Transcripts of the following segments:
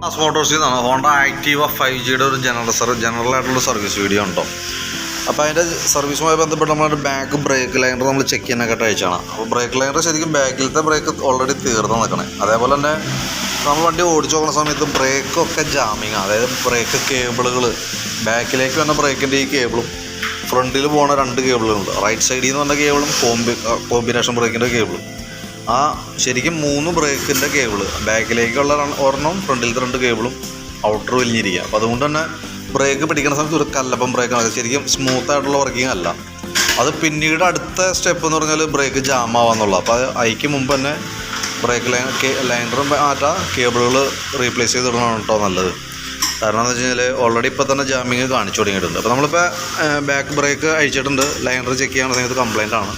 Mass മോട്ടോഴ്സിൽ നിന്നാണ് Honda Activa five ജിയുടെ ഒരു ജനറൽ സർ ജനറൽ ആയിട്ടുള്ള സർവീസ് വീഡിയോ ഉണ്ടോ? അപ്പോൾ അതിന്റെ സർവീസുമായി ബന്ധപ്പെട്ട് നമ്മളൊരു ബാക്ക് ബ്രേക്ക് ലൈനർ നമ്മൾ ചെക്ക് ചെയ്യാനൊക്കെ അയച്ചാണ് അപ്പോൾ ബ്രേക്ക് ലൈനർ ശരിക്കും ബാക്കിലത്തെ ബ്രേക്ക് ഓൾറെഡി തീർന്ന് നിൽക്കണേ. അതേപോലെ തന്നെ നമ്മൾ വണ്ടി ഓടിച്ചു നോക്കുന്ന സമയത്ത് ബ്രേക്കൊക്കെ ജാമിങ് അതായത് ബ്രേക്ക് കേബിളുകൾ ബാക്കിലേക്ക് വന്ന ബ്രേക്കിന്റെ ഈ കേബിളും ഫ്രണ്ടിൽ പോകുന്ന രണ്ട് കേബിളുകളുണ്ട് റൈറ്റ് സൈഡിൽ നിന്ന് വന്ന കേബിളും കോമ്പി കോമ്പിനേഷൻ ബ്രേക്കിന്റെ കേബിളും ആ ശരിക്കും മൂന്ന് ബ്രേക്കിന്റെ കേബിൾ ബാക്കിലേക്കുള്ള ഒരെണ്ണം ഫ്രണ്ടിലത്തെ രണ്ട് കേബിളും ഔട്ടർ വലിഞ്ഞിരിക്കുക. അപ്പോൾ അതുകൊണ്ട് തന്നെ ബ്രേക്ക് പിടിക്കുന്ന സമയത്ത് ഒരു കല്ലപ്പം ബ്രേക്കാണ് ശരിക്കും സ്മൂത്ത് ആയിട്ടുള്ള വർക്കിംഗ് അല്ല. അത് പിന്നീട് അടുത്ത സ്റ്റെപ്പ് എന്ന് പറഞ്ഞാൽ ബ്രേക്ക് ജാം ആവാന്നുള്ളത്. അപ്പോൾ അത് അതിക്ക് മുമ്പ് തന്നെ ബ്രേക്ക് ലൈൻ ലൈനറും മാറ്റാം കേബിളുകൾ റീപ്ലേസ് ചെയ്ത് ഇടണം കേട്ടോ നല്ലത്. കാരണം എന്ന് വെച്ച് കഴിഞ്ഞാൽ ഓൾറെഡി ഇപ്പോൾ തന്നെ ജാമിങ് കാണിച്ചു തുടങ്ങിയിട്ടുണ്ട്. അപ്പോൾ നമ്മളിപ്പോൾ ബാക്ക് ബ്രേക്ക് അഴിച്ചിട്ടുണ്ട്. ലൈനർ ചെക്ക് ചെയ്യാൻ സമയത്ത് കംപ്ലൈന്റ് ആണ്.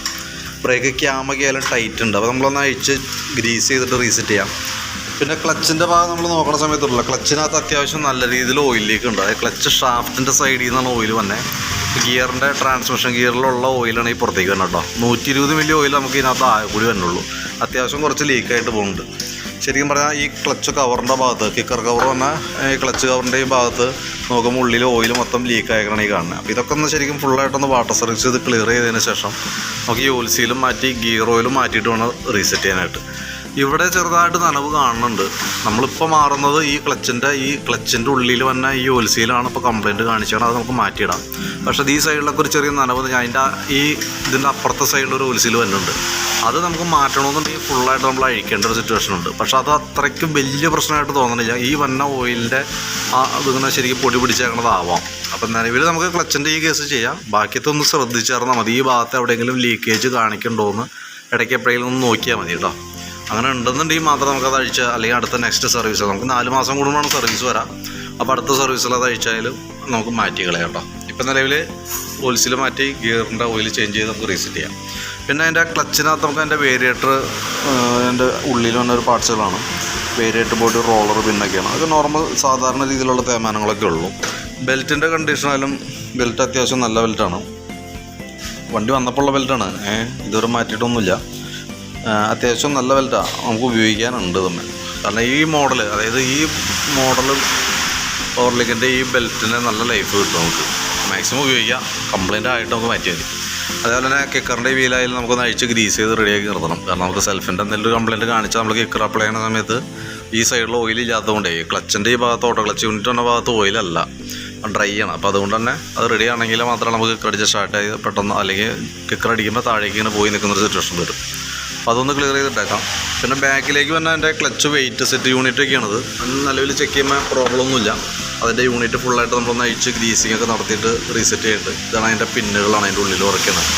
ബ്രേക്ക് ക്യാമൊക്കെ ആയാലും ടൈറ്റ് ഉണ്ട്. അപ്പോൾ നമ്മളൊന്ന് അഴിച്ച് ഗ്രീസ് ചെയ്തിട്ട് റീസെറ്റ് ചെയ്യാം. പിന്നെ ക്ലച്ചിന്റെ ഭാഗം നമ്മൾ നോക്കുന്ന സമയത്തുള്ള ക്ലച്ചിനകത്ത് അത്യാവശ്യം നല്ല രീതിയിൽ ഓയിൽ ഉണ്ട്. അതായത് ക്ലച്ച് ഷാഫ്റ്റിന്റെ സൈഡിൽ നിന്നാണ് ഓയിൽ വന്നെ. ഗിയറിന്റെ ട്രാൻസ്മിഷൻ ഗിയറിലുള്ള ഓയിലാണ് ഈ പുറത്തേക്ക് വരുന്നത് കേട്ടോ നൂറ്റി ഇരുപത് മില്ലി ഓയിൽ നമുക്ക് ഇതിനകത്ത് ആകെ കൂടി വരുന്നുള്ളൂ അത്യാവശ്യം കുറച്ച് ലീക്കായിട്ട് പോകുന്നുണ്ട്. ശരിക്കും പറഞ്ഞാൽ ഈ ക്ലച്ച് കവറിന്റെ ഭാഗത്ത് കിക്കർ കവർ പറഞ്ഞാൽ ഈ ക്ലച്ച് കവറിന്റെ ഈ ഭാഗത്ത് നോക്കുമ്പോൾ ഉള്ളിൽ ഓയിൽ മൊത്തം ലീക്ക് ആയിക്കണം ഈ കാണുന്നത് അപ്പോൾ ഇതൊക്കെ ഒന്ന് ശരിക്കും ഫുള്ളായിട്ടൊന്ന് വാട്ടർ സർവീസ് ചെയ്ത് ക്ലിയർ ചെയ്തതിന് ശേഷം നമുക്ക് സീലും മാറ്റി ഗിയർ ഓയിലും മാറ്റിയിട്ട് വേണം റീസെറ്റ് ചെയ്യാനായിട്ട്. ഇവിടെ ചെറുതായിട്ട് നനവ് കാണുന്നുണ്ട്. നമ്മളിപ്പോൾ മാറുന്നത് ഈ ക്ലച്ചിന്റെ ഈ ക്ലച്ചിന്റെ ഉള്ളിൽ വന്ന ഈ ഒലിസിയിലാണ് ഇപ്പോൾ കംപ്ലയിന്റ് കാണിച്ചാണ് അത് നമുക്ക് മാറ്റിയിടാം. പക്ഷേ ഈ സൈഡിലൊക്കെ ഒരു ചെറിയ നനവ് അതിന്റെ ഈ ഇതിന്റെ അപ്പുറത്തെ സൈഡിൽ ഒരു ഓൽസിയിൽ വരുന്നുണ്ട് അത് നമുക്ക് മാറ്റണമെന്നുണ്ടെങ്കിൽ ഫുള്ളായിട്ട് നമ്മൾ അഴിക്കേണ്ട ഒരു സിറ്റുവേഷൻ ഉണ്ട്. പക്ഷേ അത് അത്രയ്ക്കും വലിയ പ്രശ്നമായിട്ട് തോന്നുന്നില്ല ഈ വന്ന ഓയിലിന്റെ ആ ഇതിങ്ങനെ ശരിക്കും പൊടി പിടിച്ചേക്കണതാവാം. അപ്പം നിലവിൽ നമുക്ക് ക്ലച്ചിന്റെ ഈ കേസ് ചെയ്യാം. ബാക്കിയത്തെ ഒന്ന് മതി. ഈ ഭാഗത്ത് എവിടെയെങ്കിലും ലീക്കേജ് കാണിക്കണ്ടോ എന്ന് ഇടയ്ക്ക് എപ്പോഴെങ്കിലും ഒന്ന് നോക്കിയാൽ മതി കേട്ടോ. അങ്ങനെ ഉണ്ടെന്നുണ്ടെങ്കിൽ മാത്രം നമുക്കത് അഴിച്ച് അല്ലെങ്കിൽ അടുത്ത നെക്സ്റ്റ് സർവീസ് നമുക്ക് നാല് മാസം കൂടുമ്പോഴാണ് സർവീസ് വരാം. അപ്പോൾ അടുത്ത സർവീസിൽ അത് അഴിച്ചാലും നമുക്ക് മാറ്റി കളയാം കേട്ടോ. ഇപ്പം നിലവിൽ ഓയിൽസിൽ മാറ്റി ഗിയറിന്റെ ഓയിൽ ചേഞ്ച് ചെയ്ത് നമുക്ക് റീസെറ്റ് ചെയ്യാം. പിന്നെ അതിന്റെ ക്ലച്ചിനകത്ത് നമുക്ക് അതിന്റെ വേരിയേറ്റർ അതിന്റെ ഉള്ളിൽ വന്ന ഒരു പാർട്സുകളാണ്. വേരിയേറ്റർ ബോഡി റോളർ പിന്നൊക്കെയാണ് അതൊക്കെ നോർമൽ സാധാരണ രീതിയിലുള്ള തേമാനങ്ങളൊക്കെ ഉള്ളൂ. ബെൽറ്റിന്റെ കണ്ടീഷനായാലും ബെൽറ്റ് അത്യാവശ്യം നല്ല ബെൽറ്റാണ് വണ്ടി വന്നപ്പോൾ ഉള്ള ബെൽറ്റാണ് ഏഹ് ഇതുവരെ മാറ്റിയിട്ടൊന്നുമില്ല. അത്യാവശ്യം നല്ല വലുതാ. നമുക്ക് ഉപയോഗിക്കാനുണ്ട് തമ്മിൽ കാരണം ഈ മോഡൽ അതായത് ഈ മോഡൽ ഓർലിക്കിന്റെ ഈ ബെൽറ്റിന് നല്ല ലൈഫ് കിട്ടും നമുക്ക്. മാക്സിമം ഉപയോഗിക്കാം. കംപ്ലൈന്റ് ആയിട്ട് നമുക്ക് മാറ്റി മതി അതേപോലെ തന്നെ കിക്കറിന്റെ വീലായാലും നമുക്കൊന്ന് അഴിച്ച് ഗ്രീസ് ചെയ്ത് റെഡിയാക്കി നിർത്തണം. കാരണം നമുക്ക് സെൽഫിന്റെ എന്തെങ്കിലും കംപ്ലൈന്റ് കാണിച്ചാൽ നമ്മൾ കിക്കർ അപ്ലൈ ചെയ്യുന്ന സമയത്ത് ഈ സൈഡിൽ ഓയിൽ ഇല്ലാത്തതുകൊണ്ടേ ക്ലച്ചിന്റെ ഈ ഭാഗത്ത് ഓട്ടോ ക്ലച്ച് യൂണിറ്റ് എന്ന ഭാഗത്ത് ഓയിലല്ല ഡ്രൈ ആണ്. അപ്പോൾ അതുകൊണ്ട് തന്നെ അത് റെഡി ആണെങ്കിൽ മാത്രമേ നമുക്ക് കിക്കർ അടിച്ച് സ്റ്റാർട്ട് ചെയ്ത് പെട്ടെന്ന് അല്ലെങ്കിൽ കിക്കർ അടിക്കുമ്പോൾ താഴേക്ക് ഇങ്ങനെ പോയി നിൽക്കുന്ന ഒരു സിറ്റുവേഷൻ വരും. അപ്പോൾ അതൊന്ന് ക്ലിയർ ചെയ്തിട്ടേക്കാം. പിന്നെ ബാക്കിലേക്ക് വന്നാൽ എന്റെ ക്ലച്ച് വെയിറ്റ് സെറ്റ് യൂണിറ്റ് അത് നിലവിൽ ചെക്ക് ചെയ്യുമ്പോൾ പ്രോബ്ലം ഒന്നുമില്ല. അതിന്റെ യൂണിറ്റ് ഫുള്ളായിട്ട് നമ്മളൊന്ന് അഴിച്ച് ഗ്രീസിങ് ഒക്കെ നടത്തിയിട്ട് റീസെറ്റ് ചെയ്തിട്ട് ഇതാണ് അതിന്റെ പിന്നുകളാണ് അതിന്റെ ഉള്ളിൽ ഉറക്കുന്നത്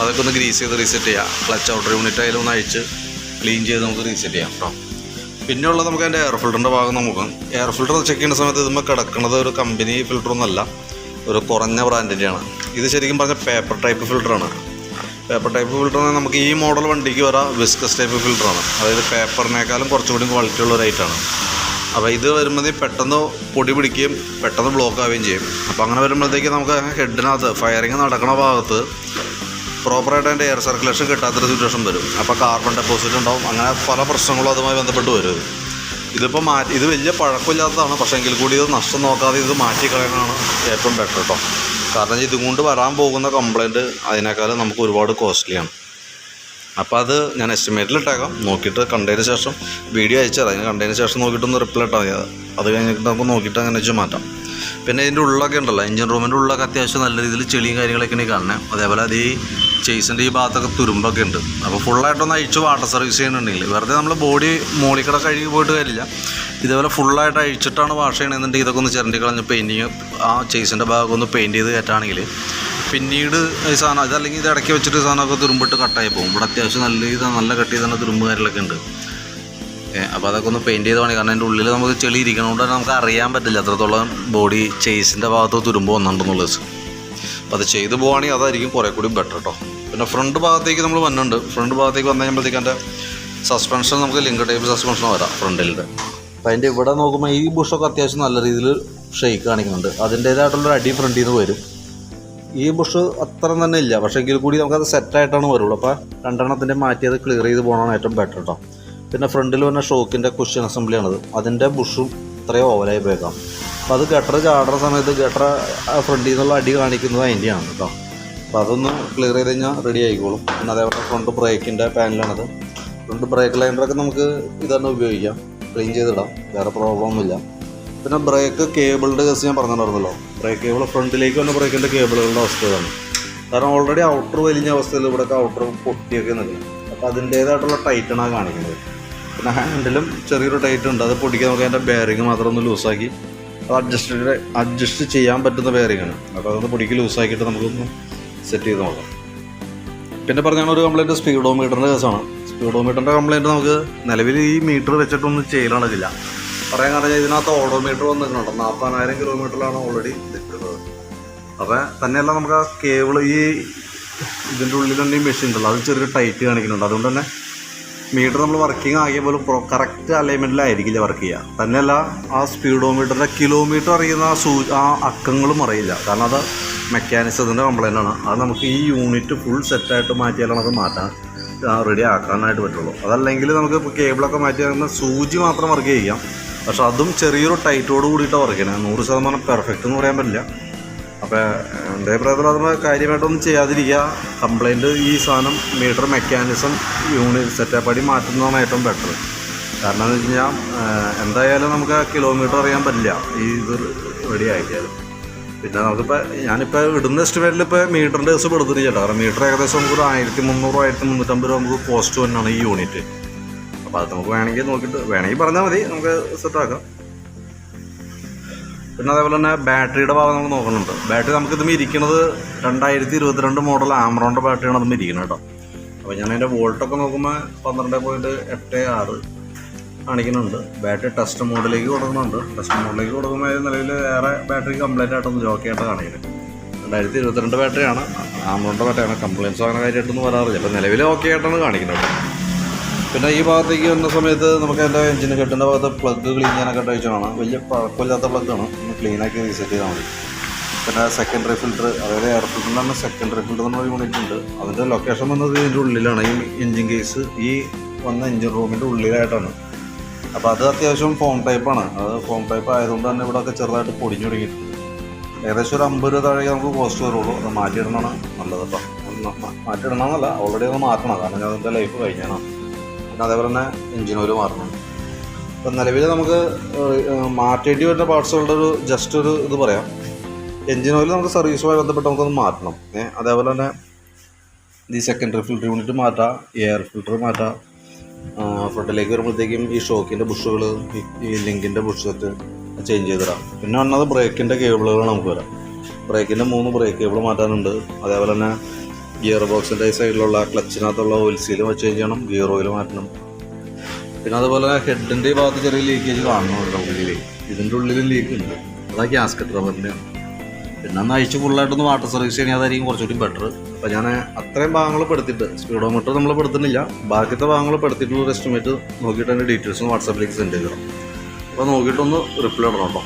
അതൊക്കെ ഒന്ന് ഗ്രീസ് ചെയ്ത് റീസെറ്റ് ചെയ്യാം. ക്ലച്ച് ഔട്ടർ യൂണിറ്റ് ആയാലും ഒന്ന് അഴിച്ച് ക്ലീൻ ചെയ്ത് നമുക്ക് റീസെറ്റ് ചെയ്യാം കേട്ടോ പിന്നെ ഉള്ളത് നമുക്ക് അതിന്റെ എയർ ഫിൽറ്ററിന്റെ ഭാഗം നമുക്ക് എയർ ഫിൽറ്റർ ചെക്ക് ചെയ്യുന്ന സമയത്ത് ഇതുമ്പോൾ കിടക്കുന്നത് ഒരു കമ്പനി ഫിൽറ്ററൊന്നുമല്ല ഒരു കുറഞ്ഞ ബ്രാൻഡിന്റെയാണ് ഇത് ശരിക്കും പറഞ്ഞാൽ പേപ്പർ ടൈപ്പ് ഫിൽറ്ററാണ് പേപ്പർ ടൈപ്പ് ഫിൽറ്റർ നമുക്ക് ഈ മോഡൽ വണ്ടിക്ക് വരാം വിസ്കസ് ടൈപ്പ് ഫിൽറ്ററാണ് അതായത് പേപ്പറിനേക്കാളും കുറച്ചുകൂടി ക്വാളിറ്റി ഉള്ള റേറ്റാണ് അപ്പോൾ ഇത് വരുമ്പോഴത്തേക്ക് പെട്ടെന്ന് പൊടി പിടിക്കുകയും പെട്ടെന്ന് ബ്ലോക്ക് ആവുകയും ചെയ്യും. അപ്പോൾ അങ്ങനെ വരുമ്പോഴത്തേക്ക് നമുക്ക് ഹെഡിനകത്ത് ഫയറിങ് നടക്കുന്ന ഭാഗത്ത് പ്രോപ്പറായിട്ട് അതിന്റെ എയർ സർക്കുലേഷൻ കിട്ടാത്തൊരു സിറ്റുവേഷൻ വരും. അപ്പോൾ കാർബൺ ഡെപ്പോസിറ്റ് ഉണ്ടാവും. അങ്ങനെ പല പ്രശ്നങ്ങളും അതുമായി ബന്ധപ്പെട്ട് വരും ഇത്. ഇതിപ്പോൾ മാറ്റി ഇത് വലിയ പഴക്കമില്ലാത്തതാണ്. പക്ഷേ എങ്കിൽ കൂടി ഇത് നഷ്ടം നോക്കാതെ ഇത് മാറ്റി കളയാനാണ് ഏറ്റവും ബെറ്റർ കേട്ടോ കാരണം ഇതും കൊണ്ട് വരാൻ പോകുന്ന കംപ്ലൈന്റ് അതിനേക്കാളും നമുക്ക് ഒരുപാട് കോസ്റ്റ്ലിയാണ് അപ്പോൾ അത് ഞാൻ എസ്റ്റിമേറ്റിൽ ഇട്ടേക്കാം. നോക്കിയിട്ട് കണ്ടതിന് ശേഷം വീഡിയോ അയച്ചുതരാം അതിന് കണ്ടതിന് ശേഷം നോക്കിയിട്ടൊന്ന് റിപ്ലൈ ഇട്ടാൽ മതി. അത് കഴിഞ്ഞിട്ട് നമുക്ക് നോക്കിയിട്ട് അങ്ങനെ വെച്ച് മാറ്റാം. പിന്നെ ഇതിന്റെ ഉള്ളൊക്കെ ഉണ്ടല്ലോ എഞ്ചിൻ റൂമിന്റെ ഉള്ളൊക്കെ അത്യാവശ്യം നല്ല രീതിയിൽ ചെളിയും കാര്യങ്ങളൊക്കെയാണ് കാണുന്നത് അതേപോലെ അത് ഈ ചേസിന്റെ ഈ ഭാഗത്തൊക്കെ തുരുമ്പൊക്കെ ഉണ്ട്. അപ്പോൾ ഫുള്ളായിട്ടൊന്ന് അഴിച്ച് വാട്ടർ സർവീസ് ചെയ്യണമെന്നുണ്ടെങ്കിൽ വെറുതെ നമ്മൾ ബോഡി മോളിക്കട കഴുകി പോയിട്ട് കാര്യമില്ല. ഇതേപോലെ ഫുള്ളായിട്ട് അഴിച്ചിട്ടാണ് വാഷ് ചെയ്യണമെന്നുണ്ടെങ്കിൽ ഇതൊക്കെ ഒന്ന് ചിരണ്ടി കളഞ്ഞ് പെയിന്റിങ് ആ ചേസിന്റെ ഭാഗം ഒന്ന് പെയിന്റ് ചെയ്ത് കയറ്റാണെങ്കിൽ പിന്നീട് ഈ സാധനം ഇതല്ലെങ്കിൽ ഇത് ഇടയ്ക്ക് വെച്ചിട്ട് സാധനമൊക്കെ തുരുമ്പിട്ട് കട്ടായി പോകും. ഇവിടെ അത്യാവശ്യം നല്ല ഇത് നല്ല കട്ടി തന്നെ തുരുമ്പ് കാര്യങ്ങളൊക്കെ ഉണ്ട്. അപ്പോൾ അതൊക്കെ ഒന്ന് പെയിന്റ് ചെയ്ത് വേണമെങ്കിൽ കാരണം അതിന്റെ ഉള്ളിൽ നമുക്ക് ചെളി തന്നെ നമുക്ക് അറിയാൻ പറ്റില്ല. അത്രത്തോളം ബോഡി ചേസിന്റെ ഭാഗത്ത് തുരുമ്പ് വന്നിട്ടുണ്ടെന്നുള്ളത്. അപ്പോൾ അത് ചെയ്തു പോവുകയാണെങ്കിൽ അതായിരിക്കും കുറേ കൂടി ബെറ്റർ കേട്ടോ പിന്നെ ഫ്രണ്ട് ഭാഗത്തേക്ക് നമ്മൾ വന്നിട്ടുണ്ട്. ഫ്രണ്ട് ഭാഗത്തേക്ക് വന്നു കഴിയുമ്പോഴത്തേക്ക് എന്റെ സസ്പെൻഷൻ നമുക്ക് ലിങ്ക് ടൈപ്പ് സസ്പെൻഷൻ വരാം ഫ്രണ്ടിലിന്റെ അപ്പോൾ അതിന്റെ ഇവിടെ നോക്കുമ്പോൾ ഈ ബുഷൊക്കെ അത്യാവശ്യം നല്ല രീതിയിൽ ഷെയ്ക്ക് കാണിക്കുന്നുണ്ട്. അതിന്റേതായിട്ടുള്ളൊരു അടി ഫ്രണ്ടിൽ നിന്ന് വരും. ഈ ബുഷ് അത്ര തന്നെ ഇല്ല. പക്ഷേ എങ്കിൽ കൂടി നമുക്കത് സെറ്റായിട്ടാണ് വരുള്ളൂ. അപ്പോൾ രണ്ടെണ്ണത്തിന്റെ മാറ്റി അത് ക്ലിയർ ചെയ്ത് പോകണമാണ് ഏറ്റവും ബെറ്റർ കേട്ടോ പിന്നെ ഫ്രണ്ടിൽ വന്ന ഷോക്കിന്റെ കുഷ്യൻ അസംബ്ലിയാണത് അതിന്റെ ബുഷും ഇത്രയും ഓവലായി പോയേക്കാം. അപ്പോൾ അത് ഗട്ടർ ചാടുന്ന സമയത്ത് ഗട്ടർ ഫ്രണ്ടിൽ നിന്നുള്ള അടി കാണിക്കുന്നത് അതിന്റെയാണ് കേട്ടോ. അപ്പോൾ അതൊന്ന് ക്ലിയർ ചെയ്ത് കഴിഞ്ഞാൽ റെഡി ആയിക്കോളും. പിന്നെ അതേപോലെ ഫ്രണ്ട് ബ്രേക്കിന്റെ പാനലാണത് ഫ്രണ്ട് ബ്രേക്ക് ലൈനറൊക്കെ നമുക്ക് ഇതന്നെ ഉപയോഗിക്കാം. ക്ലീൻ ചെയ്തിടാം. വേറെ പ്രോബ്ലം ഒന്നുമില്ല. പിന്നെ ബ്രേക്ക് കേബിളിന്റെ കേസ് ഞാൻ പറഞ്ഞിട്ടുണ്ടായിരുന്നല്ലോ. ബ്രേക്ക് കേബിൾ ഫ്രണ്ടിലേക്ക് വന്ന ബ്രേക്കിന്റെ കേബിളുകളുടെ അവസ്ഥയാണ്. കാരണം ഓൾറെഡി ഔട്ടർ വലിഞ്ഞ അവസ്ഥയിൽ ഇവിടെയൊക്കെ ഔട്ടർ പൊട്ടിയൊക്കെ നിൽക്കുന്നത് അപ്പോൾ അതിന്റേതായിട്ടുള്ള ടൈറ്റനാണ് കാണിക്കുന്നത്. പിന്നെ ഹാൻഡിലും ചെറിയൊരു ടൈറ്റ് ഉണ്ട്. അത് പൊടിക്കാൻ നമുക്ക് അതിന്റെ ബെയറിങ് മാത്രം ഒന്ന് ലൂസാക്കി അത് അഡ്ജസ്റ്റ് അഡ്ജസ്റ്റ് ചെയ്യാൻ പറ്റുന്ന ബെയറിംഗ് ആണ്. അപ്പോൾ അതൊന്ന് പൊടിക്ക് ലൂസാക്കിയിട്ട് നമുക്കൊന്ന് സെറ്റ് ചെയ്ത് നോക്കാം. പിന്നെ പറഞ്ഞാൽ ഒരു കംപ്ലൈന്റ് സ്പീഡോമീറ്ററിന്റെ കേസാണ്. സ്പീഡോ മീറ്ററിന്റെ കംപ്ലൈന്റ് നമുക്ക് നിലവിൽ ഈ മീറ്റർ വെച്ചിട്ടൊന്നും ചെയ്യാനുള്ളതില്ല പറയാൻ കാരണം ഇതിനകത്ത് ഓഡോമീറ്റർ വന്നിട്ടുണ്ട്. നാൽപ്പതിനായിരം കിലോമീറ്ററിലാണ് ഓൾറെഡി നിൽക്കുന്നത്. അപ്പോൾ തന്നെയല്ല നമുക്ക് ആ കേബിൾ ഈ ഇതിന്റെ ഉള്ളിൽ തന്നെ ഈ മെഷീൻ ഉണ്ടല്ലോ. അത് ചെറിയ ടൈറ്റ് കാണിക്കുന്നുണ്ട്. അതുകൊണ്ട് തന്നെ മീറ്റർ നമ്മൾ വർക്കിംഗ് ആകിയ പോലും കറക്റ്റ് അലൈൻമെന്റിലായിരിക്കില്ല വർക്ക് ചെയ്യുക തന്നെയല്ല ആ സ്പീഡോമീറ്ററിന്റെ കിലോമീറ്റർ അറിയുന്ന ആ സൂ ആ അക്കങ്ങളും അറിയില്ല. കാരണം അത് മെക്കാനിസത്തിന്റെ കംപ്ലൈന്റ് ആണ്. അത് നമുക്ക് ഈ യൂണിറ്റ് ഫുൾ സെറ്റായിട്ട് മാറ്റിയാലാണ് അത് മാറ്റാൻ റെഡി ആക്കാനായിട്ട് പറ്റുള്ളൂ. അതല്ലെങ്കിൽ നമുക്ക് ഇപ്പോൾ കേബിളൊക്കെ മാറ്റി അങ്ങനെ സൂചി മാത്രം വർക്ക് ചെയ്യാം. പക്ഷെ അതും ചെറിയൊരു ടൈറ്റോട് കൂടിയിട്ടാണ് വർക്ക് ചെയ്യുന്നത് നൂറ് ശതമാനം പെർഫെക്റ്റ് എന്ന് പറയാൻ പറ്റില്ല. അപ്പോൾ എന്റെ അഭിപ്രായത്തിൽ അത് കാര്യമായിട്ടൊന്നും ചെയ്യാതിരിക്കുക. കംപ്ലൈന്റ് ഈ സാധനം മീറ്റർ മെക്കാനിസം യൂണിറ്റ് സെറ്റപ്പ് അടി മാറ്റുന്നതാണ് ഏറ്റവും ബെറ്റർ കാരണം എന്ന് വെച്ച് കഴിഞ്ഞാൽ എന്തായാലും നമുക്ക് കിലോമീറ്റർ അറിയാൻ പറ്റില്ല. ഈ ഇത് റെഡി ആക്കിയാലും പിന്നെ നമുക്കിപ്പോൾ ഞാനിപ്പോൾ ഇടുന്ന എസ്റ്റിമേറ്റിൽ ഇപ്പോൾ മീറ്ററിന്റെ ദിവസം എടുത്തിരിക്കട്ടോ കാരണം മീറ്റർ ഏകദേശം നമുക്ക് ഒരു ആയിരത്തി മുന്നൂറ് ആയിരത്തി മുന്നൂറ്റമ്പത് രൂപ നമുക്ക് കോസ്റ്റ് തന്നെയാണ് ഈ യൂണിറ്റ് അപ്പോൾ അത് നമുക്ക് വേണമെങ്കിൽ നോക്കിയിട്ട് വേണമെങ്കിൽ പറഞ്ഞാൽ മതി. നമുക്ക് സെറ്റാക്കാം പിന്നെ അതേപോലെ തന്നെ ബാറ്ററിയുടെ ഭാഗം നമ്മൾ നോക്കുന്നുണ്ട്. ബാറ്ററി നമുക്ക് ഇതും ഇരിക്കുന്നത് രണ്ടായിരത്തി ഇരുപത്തിരണ്ട് മോഡൽ ആമറോണിന്റെ ബാറ്ററിയാണ് അതും ഇരിക്കുന്നത് കേട്ടോ. അപ്പോൾ ഞാൻ അതിന്റെ വോൾട്ടൊക്കെ നോക്കുമ്പോൾ പന്ത്രണ്ട് പോയിന്റ് എട്ട് ആറ് കാണിക്കുന്നുണ്ട്. ബാറ്ററി ടെസ്റ്റ് മോഡിലേക്ക് കൊടുക്കുന്നുണ്ട്. ടെസ്റ്റ് മോഡിലേക്ക് കൊടുക്കുമ്പോൾ നിലവിൽ വേറെ ബാറ്ററി കംപ്ലൈന്റ് ആയിട്ടൊന്നും ജോക്കിയായിട്ട് കാണിക്കുന്നത് രണ്ടായിരത്തി ഇരുപത്തിരണ്ട് ബാറ്ററിയാണ് ആമറോണിന്റെ ബാറ്ററിയാണ് കംപ്ലയിൻസ് അങ്ങനെ കാര്യമായിട്ടൊന്നും വരാറില്ല. അപ്പോൾ നിലവിൽ ഓക്കെ ആയിട്ടാണ് കാണിക്കുന്നത്. പിന്നെ ഈ ഭാഗത്തേക്ക് വന്ന സമയത്ത് നമുക്ക് എന്റെ എഞ്ചിന് കെട്ടിന്റെ ഭാഗത്ത് പ്ലഗ് ക്ലീൻ ചെയ്യാനൊക്കെ ആയിട്ട് അയച്ചതാണ് വലിയ പഴക്കമില്ലാത്ത പ്ലഗ് ഒന്ന് ക്ലീനാക്കി റീസെറ്റ് ചെയ്താൽ മതി. പിന്നെ സെക്കൻഡറി ഫിൽറ്റർ അതായത് എയർ തന്നെ സെക്കൻഡറി ഫിൽറ്റർ എന്നുള്ള യൂണിറ്റ് ഉണ്ട്. അതിന്റെ ലൊക്കേഷൻ വന്നത് ഇതിന്റെ ഉള്ളിലാണ്. ഈ എഞ്ചിൻ കേസ് ഈ വന്ന എഞ്ചിൻ റൂമിന്റെ ഉള്ളിലായിട്ടാണ്. അപ്പോൾ അത് അത്യാവശ്യം ഫോം ടൈപ്പാണ് അത് ഫോം ടൈപ്പ് ആയതുകൊണ്ട് തന്നെ ഇവിടെയൊക്കെ ചെറുതായിട്ട് പൊടിഞ്ഞു തുടങ്ങിയിട്ടുണ്ട് ഏകദേശം ഒരു അമ്പത് രൂപ താഴെ നമുക്ക് കോസ്റ്റ് വരുള്ളൂ. അത് മാറ്റിയിടണമാണ് നല്ലത് കേട്ടോ മാറ്റിയിടണമെന്നല്ല ഓൾറെഡി അത് മാറ്റണം. കാരണം അതിന്റെ ലൈഫ് കഴിഞ്ഞാണ്. പിന്നെ അതേപോലെ തന്നെ എഞ്ചിൻ മാറണം ഇപ്പം നിലവിൽ നമുക്ക് മാറ്റേണ്ടി വരുന്ന പാർട്സുകളുടെ ഒരു ജസ്റ്റ് ഒരു ഇത് പറയാം. എൻജിൻ ഓയിൽ നമുക്ക് സർവീസുമായി ബന്ധപ്പെട്ട് നമുക്കൊന്ന് മാറ്റണം. അതേപോലെ തന്നെ ഈ സെക്കൻഡറി ഫിൽറ്റർ യൂണിറ്റ് മാറ്റാം എയർ ഫിൽറ്റർ മാറ്റാം. ഫ്രണ്ടിലേക്ക് വരുമ്പോഴത്തേക്കും ഈ ഷോക്കിന്റെ ബുഷുകൾ ഈ ലിങ്കിന്റെ ബുഷ് സെറ്റ് ചേഞ്ച് ചെയ്തിടാം. പിന്നെ വന്നത് ബ്രേക്കിന്റെ കേബിളുകൾ നമുക്ക് വരാം. ബ്രേക്കിന്റെ മൂന്ന് ബ്രേക്ക് കേബിൾ മാറ്റാനുണ്ട്. അതേപോലെ തന്നെ ഗിയർ ബോക്സിന്റെ സൈഡിലുള്ള ക്ലച്ചിനകത്തുള്ള ഓയിൽ സീൽ ചേഞ്ച് ചെയ്യണം. ഗിയർ ഓയിൽ മാറ്റണം. പിന്നെ അതുപോലെ ഹെഡിന്റെ ഈ ഭാഗത്ത് ചെറിയ ലീക്കേജ് കാണുന്നുണ്ട് ഉള്ളിൽ ഇതിന്റെ ഉള്ളിലും ലീക്ക് ഉണ്ട്. അതാ ഗ്യാസ്കറ്റ് റബ്ബറിന്റെയാണ് പിന്നെ ഒന്ന് അഴിച്ച് ഫുള്ളായിട്ടൊന്ന് വാട്ടർ സർവീസ് ചെയ്യണേ അതായിരിക്കും കുറച്ചുകൂടി ബെറ്റർ അപ്പോൾ ഞാൻ അത്രയും ഭാഗങ്ങൾ പെടുത്തിട്ട് സ്പീഡോമീറ്റർ നമ്മൾ പെടുത്തുന്നില്ല. ബാക്കിയത്തെ ഭാഗങ്ങൾ പെടുത്തിയിട്ടുള്ള എസ്റ്റിമേറ്റ് നോക്കിയിട്ട് അതിന്റെ ഡീറ്റെയിൽസ് വാട്സാപ്പിലേക്ക് സെൻഡ് ചെയ്തിടണം അപ്പോൾ നോക്കിയിട്ടൊന്ന് റിപ്ലൈ ഇടണം കേട്ടോ.